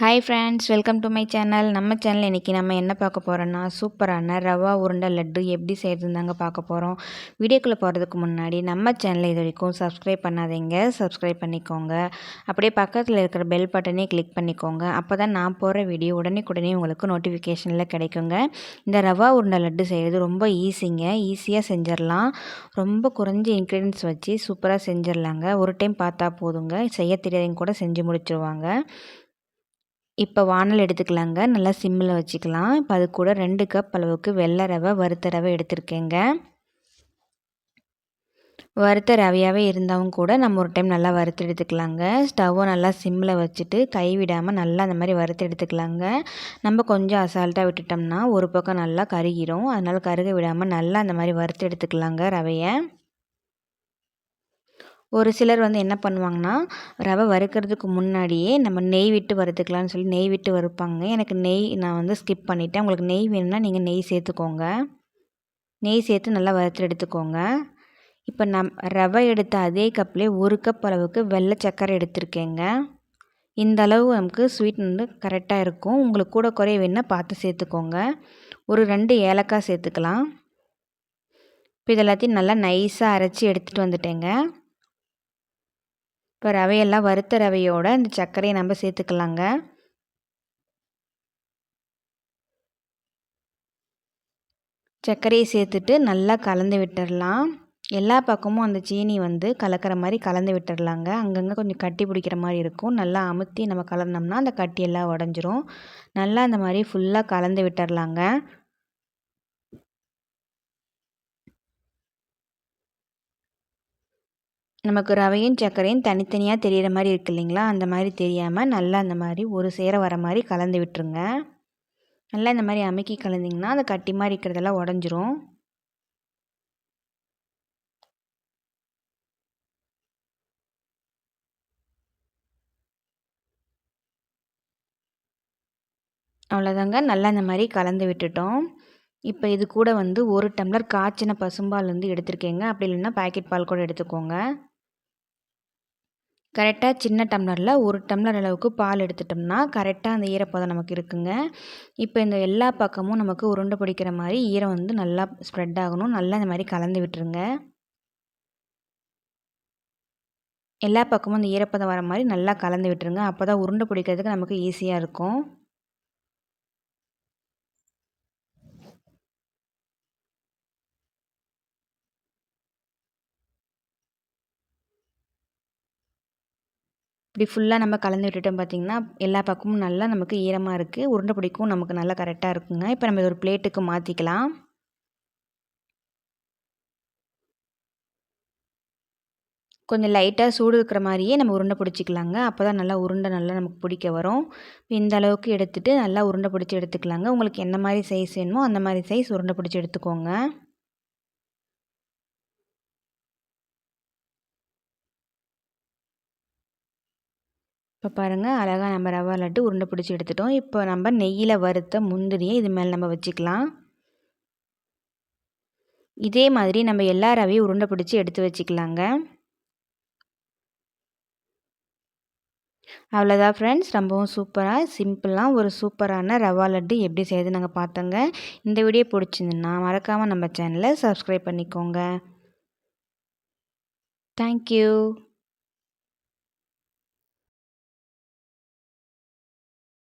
Hi friends welcome to my channel நம்ம channel இன்றைக்கி நம்ம என்ன பார்க்க போகிறோன்னா சூப்பரான ரவா உருண்டை லட்டு எப்படி செய்கிறதுந்தாங்க பார்க்க போகிறோம் வீடியோக்குள்ளே போகிறதுக்கு முன்னாடி நம்ம சேனலை இது வரைக்கும் சப்ஸ்கிரைப் பண்ணாதீங்க. சப்ஸ்கிரைப் பண்ணிக்கோங்க. அப்படியே பக்கத்தில் இருக்கிற பெல் பட்டனே கிளிக் பண்ணிக்கோங்க. அப்போ தான் நான் போகிற வீடியோ உடனே உடனே உங்களுக்கு நோட்டிஃபிகேஷனில் கிடைக்குங்க. இந்த ரவா உருண்டை லட்டு செய்கிறது ரொம்ப ஈஸிங்க ஈஸியாக செஞ்சிடலாம். ரொம்ப குறைஞ்ச இன்க்ரீடியன்ஸ் வச்சு சூப்பராக செஞ்சிடலாங்க. ஒரு டைம் பார்த்தா போதுங்க. செய்ய தெரியாதவங்க கூட செஞ்சு முடிச்சிருவாங்க. இப்போ வானல் எடுத்துக்கலாங்க. நல்லா சிம்மில் வச்சுக்கலாம். இப்போ அது கூட ரெண்டு கப் அளவுக்கு வெள்ளை ரவை வறுத்த ரவை எடுத்திருக்கேங்க. வறுத்த ரவையாகவே இருந்தாலும் கூட நம்ம ஒரு டைம் நல்லா வறுத்து எடுத்துக்கலாங்க. ஸ்டவ்வை நல்லா சிம்மில் வச்சுட்டு கைவிடாமல் நல்லா அந்த மாதிரி வறுத்து எடுத்துக்கலாங்க. நம்ம கொஞ்சம் அசால்ட்டாக விட்டுட்டோம்னா ஒரு பக்கம் நல்லா கருகிரும். அதனால் கருக விடாமல் நல்லா அந்த மாதிரி வறுத்து எடுத்துக்கலாங்க ரவையை. ஒரு சிலர் வந்து என்ன பண்ணுவாங்கன்னா ரவை வறுக்கிறதுக்கு முன்னாடியே நம்ம நெய் விட்டு வறுத்துக்கலான்னு சொல்லி நெய் விட்டு வறுப்பாங்க. எனக்கு நெய் நான் வந்து ஸ்கிப் பண்ணிவிட்டேன் உங்களுக்கு நெய் வேணும்னா நீங்கள் நெய் சேர்த்துக்கோங்க. நெய் சேர்த்து நல்லா வறுத்து எடுத்துக்கோங்க. இப்போ நம் ரவை எடுத்த அதே கப்லேயே ஒரு கப் அளவுக்கு வெள்ளை சர்க்கரை எடுத்திருக்கேங்க. இந்த அளவு நமக்கு ஸ்வீட் வந்து கரெக்டாக இருக்கும். உங்களுக்கு கூட குறைய வேணால் பார்த்து சேர்த்துக்கோங்க. ஒரு ரெண்டு ஏலக்காய் சேர்த்துக்கலாம். இப்போ இது எல்லாத்தையும் நல்லா நைஸாக அரைச்சி எடுத்துகிட்டு வந்துட்டேங்க. இப்போ ரவையெல்லாம் வறுத்த ரவையோட இந்த சர்க்கரையை நம்ம சேர்த்துக்கலாங்க. சர்க்கரையை சேர்த்துட்டு நல்லா கலந்து விட்டுடலாம் எல்லா பக்கமும் அந்த சீனி வந்து கலக்கிற மாதிரி கலந்து விட்டுடலாங்க அங்கங்கே கொஞ்சம் கட்டி பிடிக்கிற மாதிரி இருக்கும். நல்லா அமுத்தி நம்ம கலந்தோம்னா அந்த கட்டி எல்லாம் உடஞ்சிரும். நல்லா அந்த மாதிரி ஃபுல்லாக கலந்து விட்டுடலாங்க நமக்கு ரவையும் சர்க்கரையும் தனித்தனியாக தெரிகிற மாதிரி இருக்கு இல்லைங்களா? அந்த மாதிரி தெரியாமல் நல்லா அந்த மாதிரி ஒரு சேர வர மாதிரி கலந்து விட்டுருங்க. நல்லா இந்த மாதிரி அமுக்கி கலந்திங்கன்னா அந்த கட்டி மாதிரி இருக்கிறதெல்லாம் உடஞ்சிரும். அவ்வளோதாங்க. நல்லா இந்த மாதிரி கலந்து விட்டுட்டோம். இப்போ இது கூட வந்து ஒரு டம்ளர் காய்ச்சின பசும்பால் வந்து எடுத்திருக்கேங்க. அப்படி இல்லைன்னா பாக்கெட் பால் கூட எடுத்துக்கோங்க. கரெக்டாக சின்ன டம்ளரில் ஒரு டம்ளர் அளவுக்கு பால் எடுத்துட்டோம்னா கரெக்டாக அந்த ஈரப்பதம் நமக்கு இருக்குங்க. இப்போ இந்த எல்லா பக்கமும் நமக்கு உருண்டை பிடிக்கிற மாதிரி ஈரம் வந்து நல்லா ஸ்ப்ரெட் ஆகணும். நல்லா இந்த மாதிரி கலந்து விட்டுருங்க. எல்லா பக்கமும் இந்த ஈரப்பதம் வர மாதிரி நல்லா கலந்து விட்டுருங்க. அப்போ தான் உருண்டை பிடிக்கிறதுக்கு நமக்கு ஈஸியாக இருக்கும். இப்படி ஃபுல்லாக நம்ம கலந்து விட்டுட்டோம் பார்த்திங்கன்னா எல்லா பக்கமும் நல்லா நமக்கு ஈரமாக இருக்குது உருண்டை பிடிக்கும் நமக்கு நல்லா கரெக்டாக இருக்குங்க. இப்போ நம்ம ஒரு பிளேட்டுக்கு மாற்றிக்கலாம் கொஞ்சம் லைட்டாக சூடு இருக்கிற மாதிரியே நம்ம உருண்டை பிடிச்சிக்கலாங்க. அப்போ தான் நல்லா உருண்டை நல்லா நமக்கு பிடிக்க வரும். இந்த அளவுக்கு எடுத்துகிட்டு நல்லா உருண்டை பிடிச்சி எடுத்துக்கலாங்க. உங்களுக்கு என்ன மாதிரி சைஸ் வேணுமோ அந்த மாதிரி சைஸ் உருண்டை பிடிச்சி எடுத்துக்கோங்க. இப்போ பாருங்கள் அழகாக நம்ம ரவா லட்டு உருண்டை பிடிச்சி எடுத்துட்டோம். இப்போ நம்ம நெய்யில் வறுத்த முந்திரியை இது மேலே நம்ம வச்சுக்கலாம். இதே மாதிரி நம்ம எல்லா ரவையும் உருண்டை பிடிச்சி எடுத்து வச்சுக்கலாங்க. அவ்வளோதான் ஃப்ரெண்ட்ஸ் ரொம்பவும் சூப்பராக சிம்பிளாக ஒரு சூப்பரான ரவா லட்டு எப்படி செய்யுது நாங்கள் பார்த்தோங்க. இந்த வீடியோ பிடிச்சிருந்துன்னா மறக்காமல் நம்ம சேனலை சப்ஸ்கிரைப் பண்ணிக்கோங்க. தேங்க்யூ